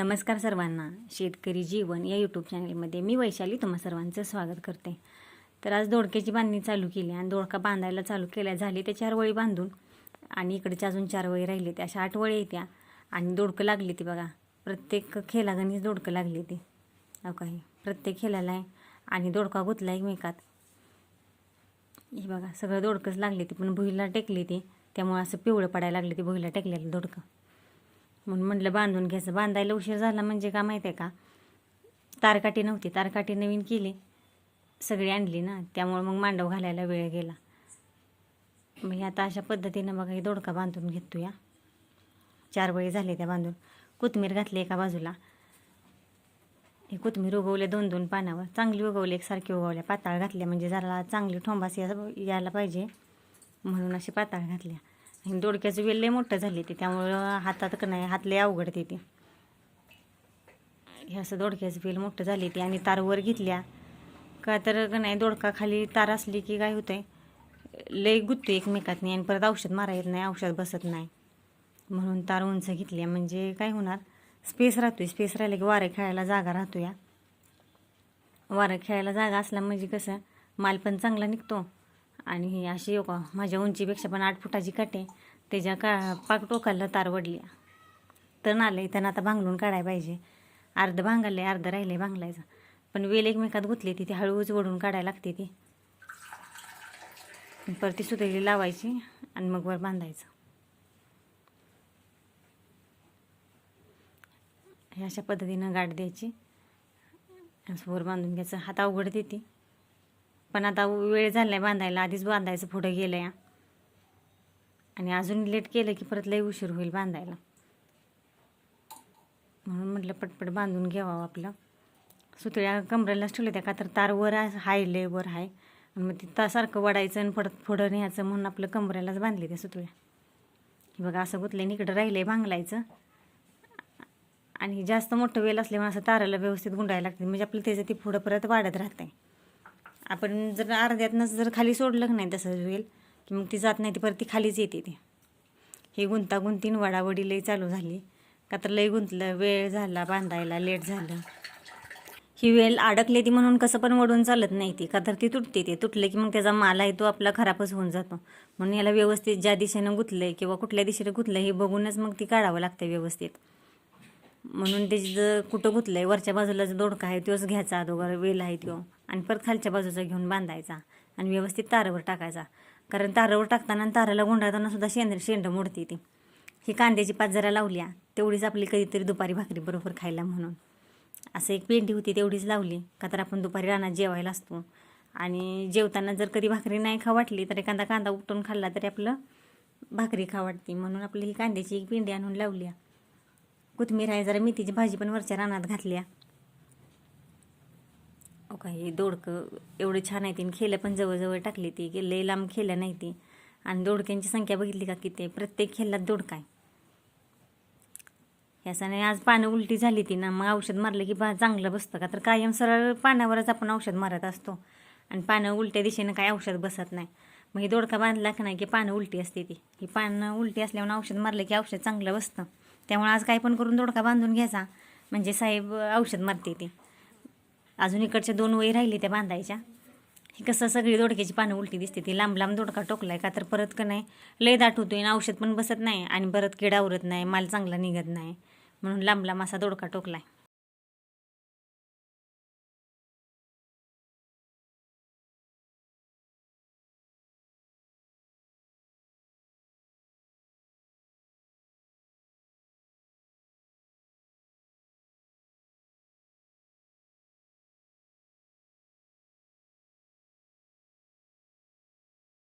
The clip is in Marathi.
नमस्कार सर्वांना. शेतकरी जीवन या यूट्यूब चॅनलमध्ये मी वैशाली तुम्हा सर्वांचं स्वागत करते. तर आज दोडक्याची बांधणी चालू केली आणि दोडका बांधायला चालू केल्या. झाली त्या चार वळी बांधून आणि इकडच्या अजून चार वळी राहिले. ते अशा आठ वळी येत्या आणि दोडकं लागली ती बघा. प्रत्येक खेलागणीच दोडकं लागली ती. अहो काही प्रत्येक खेळाला आहे आणि दोडका गुतला एकमेकात. हे बघा सगळं दोडकंच लागली ती पण भुईला टेकली ती. त्यामुळे असं पिवळं पडायला लागली ती भुईला टेकलेलं दोडकं. म्हणून म्हटलं बांधून घ्यायचं. बांधायला उशीर झाला म्हणजे का माहीत आहे का? तारकाठी नव्हती. तारकाठी नवीन केली. सगळी आणली ना. त्यामुळे मग मांडव घालायला वेळ गेला. मग हे आता अशा पद्धतीनं बघा हे दोडका बांधून घेतो या चार वेळी झाले त्या बांधून. कोथमीर घातली एका बाजूला. हे कोथमीर उगवले दोन दोन पानावर. चांगली उगवली एकसारखी उगवल्या. पाताळ घातल्या म्हणजे जरा चांगली ठोंबास यायला पाहिजे म्हणून अशी पाताळ घातल्या. दोडक्याचं वेल लय मोठं झाले ते त्यामुळं हातात का नाही हात लई अवघडते ते. हे असं दोडक्याचं वेल मोठं झाले ते आणि तार वर घेतल्या. का तर का नाही दोडका खाली तार असली की काय होतंय लय गुत्तो एकमेकात नाही आणि परत औषध मारा येत नाही औषध बसत नाही. म्हणून तार उंच घेतल्या. म्हणजे काय होणार स्पेस राहतोय स्पेस राहिलं की वारं खेळायला जागा राहतो या वारं खेळायला जागा असला म्हणजे कसं माल पण चांगला निघतो. आणि हे अशी हो का माझ्या उंचीपेक्षा पण आठ फुटाची काटे त्याच्या का पाक टोकाला तार वडली. तण आलं त्यांना आता भांगलून काढायला पाहिजे. अर्धं भांगायला आहे अर्धं राहिलं आहे भांगलायचं. पण वेल एकमेकात गुतली ती ती हळूहळूच वडून काढायला लागते ती. परत ती सुतळी लावायची आणि मग वर बांधायचं. हे अशा पद्धतीनं गाठ द्यायची. असं वर बांधून घ्यायचं. हात अवघड देते. पण आता वेळ झाला आहे बांधायला आधीच बांधायचं पुढं गेलं या आणि अजून लेट केलं की परत लई उशीर होईल बांधायला. म्हणून म्हटलं पटपट बांधून घ्यावं आपलं. सुतळ्या कमरेलाच ठेवल्या त्या का तर तार वर हाय लय वर हाय आणि मग ती सारखं वडायचं आणि पडत पुढं न्यायचं म्हणून आपलं कमरेलाच बांधले त्या सुतळ्या. हे बघा असं गुतल्याने इकडं राहिलंय भांगलायचं आणि जास्त मोठं वेल असल्यामुळे असं ताराला व्यवस्थित गुंडायला लागते म्हणजे आपलं त्याचं ते पुढं परत वाढत राहते आपण जर अर्ध्यातनंच जर खाली सोडलं की नाही तसं वेल की मग ती जात नाही ती परत ती खालीच येते ती. ही गुंतागुंतीन वडावडी लई चालू झाली. का तर लई गुंतलं वेळ झाला बांधायला लेट झालं. ही वेल अडकली ती म्हणून कसं पण वडून चालत नाही ती. का तर ती तुटते ती. तुटले की मग त्याचा माल आहे तो आपला खराबच होऊन जातो. म्हणून याला व्यवस्थित ज्या दिशेनं गुतलंय किंवा कुठल्या दिशेनं गुतलं हे बघूनच मग ती काढावं लागतं व्यवस्थित. म्हणून त्याची जर कुठं गुतलंय वरच्या बाजूला जो दोडका आहे तोच घ्यायचा अगोदर वेल आहे तो. आणि परत खालच्या बाजूचा घेऊन बांधायचा आणि व्यवस्थित तारावर टाकायचा. कारण तारावर टाकताना ताराला गुंडाळताना सुद्धा शेंद शेंड मोडते ती. ही कांद्याची पाच जरा लावल्या तेवढीच आपली कधीतरी दुपारी भाकरी बरोबर खायला म्हणून. असं एक पेंडी होती तेवढीच लावली. का तर आपण दुपारी रानात जेवायला असतो. आणि जेवताना जर कधी भाकरी नाही खा वाटली तर एखादा कांदा उपटून खाल्ला तरी आपलं भाकरी खा वाटते. म्हणून आपली ही कांद्याची एक पेंडी आणून लावली. कोथमीर आहे जरा मेथीची भाजी पण वरच्या रानात घातल्या. का काही दोडकं एवढं छान आहे ती खेलं पण जवळजवळ टाकली ती. की लई लांब खेल्या नाही ती. आणि दोडक्यांची संख्या बघितली का किती? प्रत्येक खेळात दोडका आहे. ह्याच्याने आज पानं उलटी झाली ती ना. मग औषध मारलं की बा चांगलं बसतं का? तर कायम सरळ पाण्यावरच आपण औषध मारत असतो. आणि पानं उलट्या दिशेनं काय औषध बसत नाही. मग हे दोडका बांधला का नाही की पानं उलटी असते ती. ही पानं उलटी असल्यामुळे औषध मारलं की औषध चांगलं बसतं. त्यामुळे आज काय पण करून दोडका बांधून घ्यायचा. म्हणजे साहेब औषध मारते ती. अजून इकडच्या दोन वही राहिली त्या बांधायच्या. ही कसं सगळी दोडक्याची पानं उलटी दिसते ती लांब लांब दोडका टोकलाय का तर परत का नाही. लय दाट होतो आहे औषध पण बसत नाही आणि परत किडा उरत नाही माल चांगला निघत नाही. म्हणून लांब लांब असा दोडका टोकलाय.